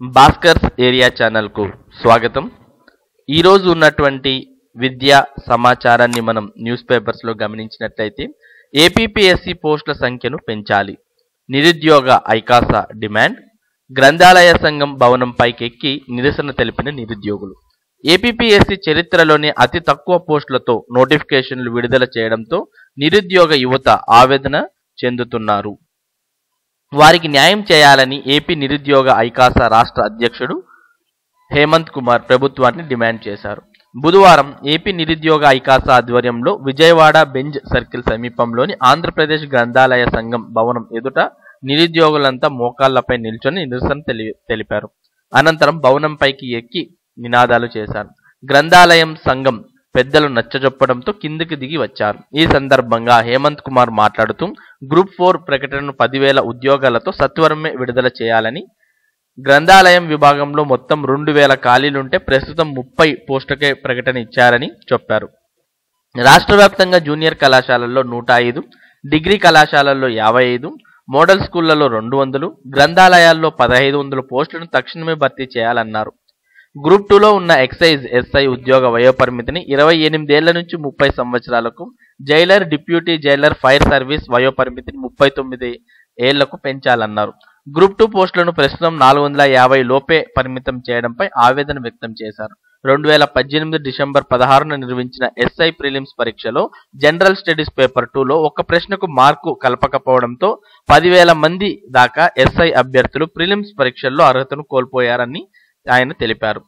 Bhaskar's area ఛానల్కు స్వాగతం. ఈరోజు ఉన్నటువంటి విద్యా సమాచారాన్ని మనం న్యూస్ పేపర్స్లో గమనించినట్లయితే ఏపీపీఎస్సి పోస్టుల సంఖ్యను పెంచాలి. నిరుద్యోగ ఐకాసా డిమాండ్ గ్రంథాలయ సంఘం భవనం పైకెక్కి నిరసన తెలిపిన నిరుద్యోగులు. ఏపీపీఎస్సి చరిత్రలోనే అతి తక్కువ పోస్టులతో నోటిఫికేషన్లు విడుదల చేయడంతో నిరుద్యోగ యువత ఆవేదన చెందుతున్నారు. వారికి న్యాయం చేయాలని ఏపీ నిరుద్యోగ ఐకాస రాష్ట్ర అధ్యక్షుడు హేమంత్ కుమార్ ప్రభుత్వాన్ని డిమాండ్ చేశారు. బుధవారం ఏపీ నిరుద్యోగ ఐకాస ఆధ్వర్యంలో విజయవాడ బెంజ్ సర్కిల్ సమీపంలోని ఆంధ్రప్రదేశ్ గ్రంథాలయ సంఘం భవనం ఎదుట నిరుద్యోగులంతా మోకాళ్ళపై నిల్చొని నిరసన తెలి తెలిపారు. అనంతరం భవనంపైకి ఎక్కి నినాదాలు చేశారు. గ్రంథాలయం సంఘం పెద్దలు నచ్చజొప్పడంతో కిందికి దిగి వచ్చారు. ఈ సందర్భంగా హేమంత్ కుమార్ మాట్లాడుతూ గ్రూప్ ఫోర్ ప్రకటనను పదివేల ఉద్యోగాలతో సత్వరమే విడుదల చేయాలని గ్రంథాలయం విభాగంలో మొత్తం రెండు వేల ఖాళీలుంటే ప్రస్తుతం ముప్పై పోస్టుకే ప్రకటన ఇచ్చారని చెప్పారు. రాష్ట్ర వ్యాప్తంగా జూనియర్ కళాశాలల్లో నూట ఐదు డిగ్రీ కళాశాలల్లో యాభై ఐదు మోడల్ స్కూళ్ళలో రెండు వందలు గ్రంథాలయాల్లో పదహైదు వందల పోస్టులను తక్షణమే భర్తీ చేయాలన్నారు. గ్రూప్ టూలో ఉన్న ఎక్సైజ్ ఎస్ఐ ఉద్యోగ వయోపరిమితిని ఇరవై ఎనిమిదేళ్ళ నుంచి ముప్పై సంవత్సరాలకు jailer deputy jailer fire service వయోపరిమితిని ముప్పై తొమ్మిది ఏళ్ళకు పెంచాలన్నారు. గ్రూప్ టూ పోస్టులను ప్రస్తుతం నాలుగు వందల యాభై లోపే పరిమితం చేయడంపై ఆవేదన వ్యక్తం చేశారు. రెండు వేల పద్దెనిమిది డిసెంబర్ పదహారున నిర్వహించిన ఎస్ఐ ప్రిలిమ్స్ పరీక్షలో జనరల్ స్టడీస్ పేపర్ టూలో ఒక ప్రశ్నకు మార్కు కలపకపోవడంతో పదివేల మంది దాకా ఎస్ఐ అభ్యర్థులు ప్రిలిమ్స్ పరీక్షల్లో అర్హతను కోల్పోయారని ఆయన తెలిపారు.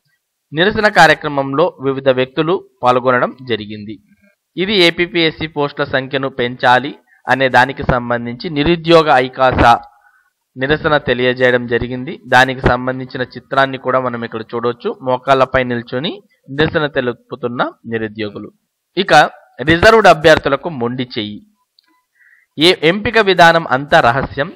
నిరసన కార్యక్రమంలో వివిధ వ్యక్తులు పాల్గొనడం జరిగింది. ఇది ఏపీపీఎస్సీ పోస్టుల సంఖ్యను పెంచాలి అనే దానికి సంబంధించి నిరుద్యోగ ఐకాస నిరసన తెలియజేయడం జరిగింది. దానికి సంబంధించిన చిత్రాన్ని కూడా మనం ఇక్కడ చూడవచ్చు మోకాళ్ళపై నిల్చొని నిరసన తెలుపుతున్న నిరుద్యోగులు. ఇక రిజర్వ్డ్ అభ్యర్థులకు మొండి చెయ్యి ఏ ఎంపిక విధానం అంతా రహస్యం?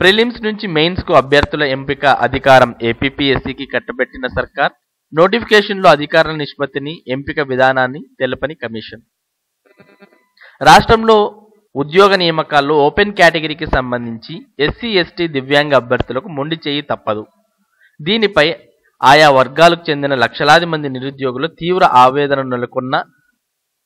ప్రిలిమ్స్ నుంచి మెయిన్స్కు అభ్యర్థుల ఎంపిక అధికారం ఏపీపీఎస్సీకి కట్టబెట్టిన సర్కార్ నోటిఫికేషన్లో అధికారుల నిష్పత్తిని ఎంపిక విధానాన్ని తెలపని కమిషన్. రాష్ట్రంలో ఉద్యోగ నియామకాల్లో ఓపెన్ కేటగిరీకి సంబంధించి ఎస్సీ ఎస్టీ దివ్యాంగ అభ్యర్థులకు మొండి చేయి తప్పదు. దీనిపై ఆయా వర్గాలకు చెందిన లక్షలాది మంది నిరుద్యోగులు తీవ్ర ఆవేదన నెలకొన్న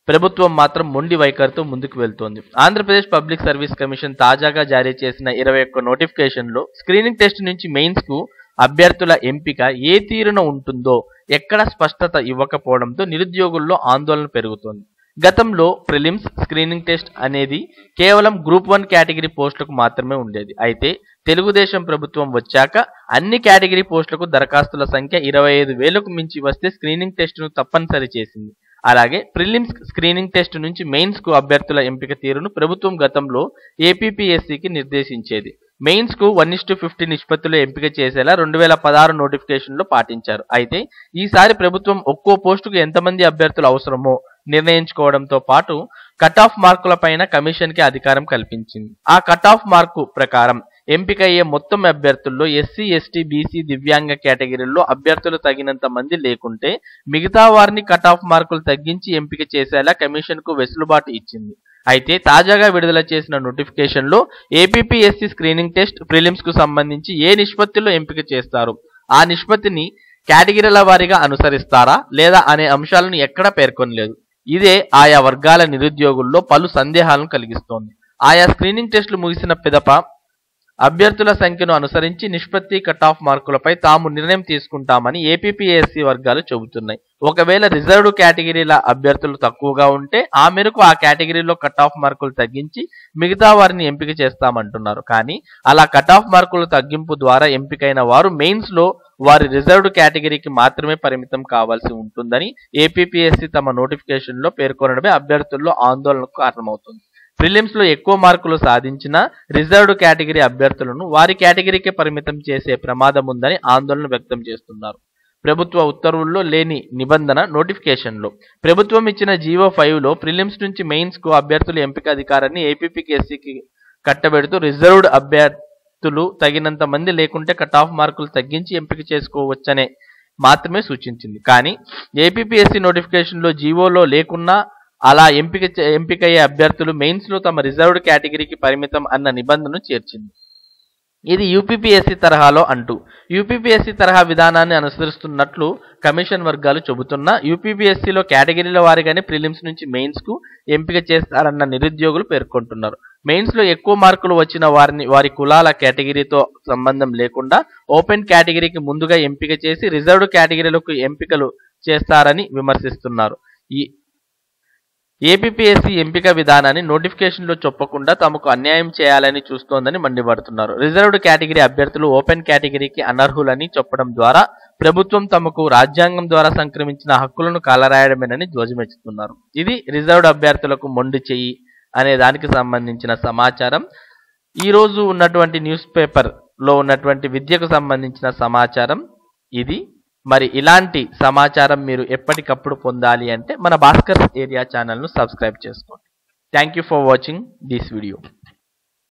ప్రభుత్వం మాత్రం మొండి వైఖరితో ముందుకు వెళ్తోంది. ఆంధ్రప్రదేశ్ పబ్లిక్ సర్వీస్ కమిషన్ తాజాగా జారీ చేసిన ఇరవై ఒక్క నోటిఫికేషన్లో స్క్రీనింగ్ టెస్ట్ నుంచి మెయిన్స్కు అభ్యర్థుల ఎంపిక ఏ తీరున ఉంటుందో ఎక్కడ స్పష్టత ఇవ్వకపోవడంతో నిరుద్యోగుల్లో ఆందోళన పెరుగుతోంది. గతంలో ప్రిలిమ్స్ స్క్రీనింగ్ టెస్ట్ అనేది కేవలం గ్రూప్ వన్ కేటగిరీ పోస్టులకు మాత్రమే ఉండేది. అయితే తెలుగుదేశం ప్రభుత్వం వచ్చాక అన్ని కేటగిరీ పోస్టులకు దరఖాస్తుల సంఖ్య ఇరవై ఐదు వేలకు మించి వస్తే స్క్రీనింగ్ టెస్టును తప్పనిసరి చేసింది. అలాగే ప్రిలిమ్స్ స్క్రీనింగ్ టెస్ట్ నుంచి మెయిన్స్కు అభ్యర్థుల ఎంపిక తీరును ప్రభుత్వం గతంలో ఏపీపీఎస్సీకి నిర్దేశించేది. మెయిన్స్కు వన్ ఇస్టు ఫిఫ్టీ నిష్పత్తిలో ఎంపిక చేసేలా రెండు వేల పదహారు నోటిఫికేషన్లో పాటించారు. అయితే ఈసారి ప్రభుత్వం ఒక్కో పోస్టుకు ఎంతమంది అభ్యర్థులు అవసరమో నిర్ణయించుకోవడంతో పాటు కట్ ఆఫ్ మార్కుల పైన కమిషన్కి అధికారం కల్పించింది. ఆ కట్ ఆఫ్ మార్కు ప్రకారం ఎంపికయ్యే మొత్తం అభ్యర్థుల్లో ఎస్సీ ఎస్టీ బీసీ దివ్యాంగ కేటగిరీల్లో అభ్యర్థులు తగినంత మంది లేకుంటే మిగతా వారిని కట్ ఆఫ్ మార్కులు తగ్గించి ఎంపిక చేసేలా కమిషన్కు వెసులుబాటు ఇచ్చింది. అయితే తాజాగా విడుదల చేసిన నోటిఫికేషన్లో ఏపీపీఎస్సీ స్క్రీనింగ్ టెస్ట్ ప్రిలిమ్స్కు సంబంధించి ఏ నిష్పత్తిలో ఎంపిక చేస్తారు? ఆ నిష్పత్తిని కేటగిరీల వారీగా అనుసరిస్తారా? లేదా అనే అంశాలను ఎక్కడా పేర్కొనలేదు. ఇదే ఆయా వర్గాల నిరుద్యోగుల్లో పలు సందేహాలను కలిగిస్తోంది. ఆయా స్క్రీనింగ్ టెస్టులు ముగిసిన పిదప అభ్యర్థుల సంఖ్యను అనుసరించి నిష్పత్తి కట్ ఆఫ్ మార్కులపై తాము నిర్ణయం తీసుకుంటామని ఏపీపీఎస్సీ వర్గాలు చెబుతున్నాయి. ఒకవేళ రిజర్వ్డ్ కేటగిరీల అభ్యర్థులు తక్కువగా ఉంటే ఆ మేరకు ఆ కేటగిరీలో కట్ ఆఫ్ మార్కులు తగ్గించి మిగతా వారిని ఎంపిక చేస్తామంటున్నారు. కానీ అలా కట్ ఆఫ్ మార్కుల తగ్గింపు ద్వారా ఎంపికైన వారు మెయిన్స్లో వారి రిజర్వ్డ్ కేటగిరీకి మాత్రమే పరిమితం కావాల్సి ఉంటుందని ఏపీపీఎస్సీ తమ నోటిఫికేషన్లో పేర్కొనడమే అభ్యర్థుల్లో ఆందోళనకు కారణమవుతుంది. ప్రిలిమ్స్లో ఎక్కువ మార్కులు సాధించిన రిజర్వ్డ్ కేటగిరీ అభ్యర్థులను వారి కేటగిరీకే పరిమితం చేసే ప్రమాదం ఉందని ఆందోళన వ్యక్తం చేస్తున్నారు. ప్రభుత్వ ఉత్తర్వుల్లో లేని నిబంధన నోటిఫికేషన్లో. ప్రభుత్వం ఇచ్చిన జీవో ఫైవ్లో ప్రిలిమ్స్ నుంచి మెయిన్స్కు అభ్యర్థుల ఎంపిక అధికారాన్ని ఏపీపీకేసీకి కట్టబెడుతూ రిజర్వ్డ్ అభ్యర్థులు తగినంత మంది లేకుంటే కట్ ఆఫ్ మార్కులు తగ్గించి ఎంపిక చేసుకోవచ్చనే మాత్రమే సూచించింది. కానీ ఏపీపీఎస్సీ నోటిఫికేషన్లో జీవోలో లేకున్నా అలా ఎంపిక చే- ఎంపికయ్యే అభ్యర్థులు మెయిన్స్లో తమ రిజర్వ్డ్ కేటగిరీకి పరిమితం అన్న నిబంధనను చేర్చింది. ఇది యూపీపీఎస్సీ తరహాలో అంటూ యూపీపీఎస్సీ తరహా విధానాన్ని అనుసరిస్తున్నట్లు కమిషన్ వర్గాలు చెబుతున్నా యూపీపీఎస్సీలో కేటగిరీల వారిగానే ప్రిలిమ్స్ నుంచి మెయిన్స్కు ఎంపిక చేస్తారన్న నిరుద్యోగులు పేర్కొంటున్నారు. మెయిన్స్లో ఎక్కువ మార్కులు వచ్చిన వారిని వారి కులాల కేటగిరీతో సంబంధం లేకుండా ఓపెన్ కేటగిరీకి ముందుగా ఎంపిక చేసి రిజర్వ్డ్ కేటగిరీలకు ఎంపికలు చేస్తారని విమర్శిస్తున్నారు. ఈ ఏపీఎస్సీ ఎంపిక విధానాన్ని నోటిఫికేషన్లో చెప్పకుండా తమకు అన్యాయం చేయాలని చూస్తోందని మండిపడుతున్నారు. రిజర్వ్డ్ కేటగిరీ అభ్యర్థులు ఓపెన్ కేటగిరీకి అనర్హులని చెప్పడం ద్వారా ప్రభుత్వం తమకు రాజ్యాంగం ద్వారా సంక్రమించిన హక్కులను కాలరాయడమేనని ధ్వజమెచ్చుతున్నారు ఇది రిజర్వ్డ్ అభ్యర్థులకు మొండి చెయ్యి అనే దానికి సంబంధించిన సమాచారం. ఈరోజు ఉన్నటువంటి న్యూస్ పేపర్లో ఉన్నటువంటి విద్యకు సంబంధించిన సమాచారం ఇది. మరి ఇలాంటి సమాచారం మీరు ఎప్పటికప్పుడు పొందాలి అంటే మన భాస్కర్ ఏరియా ఛానల్ను సబ్స్క్రైబ్ చేసుకోండి. Thank you for watching this video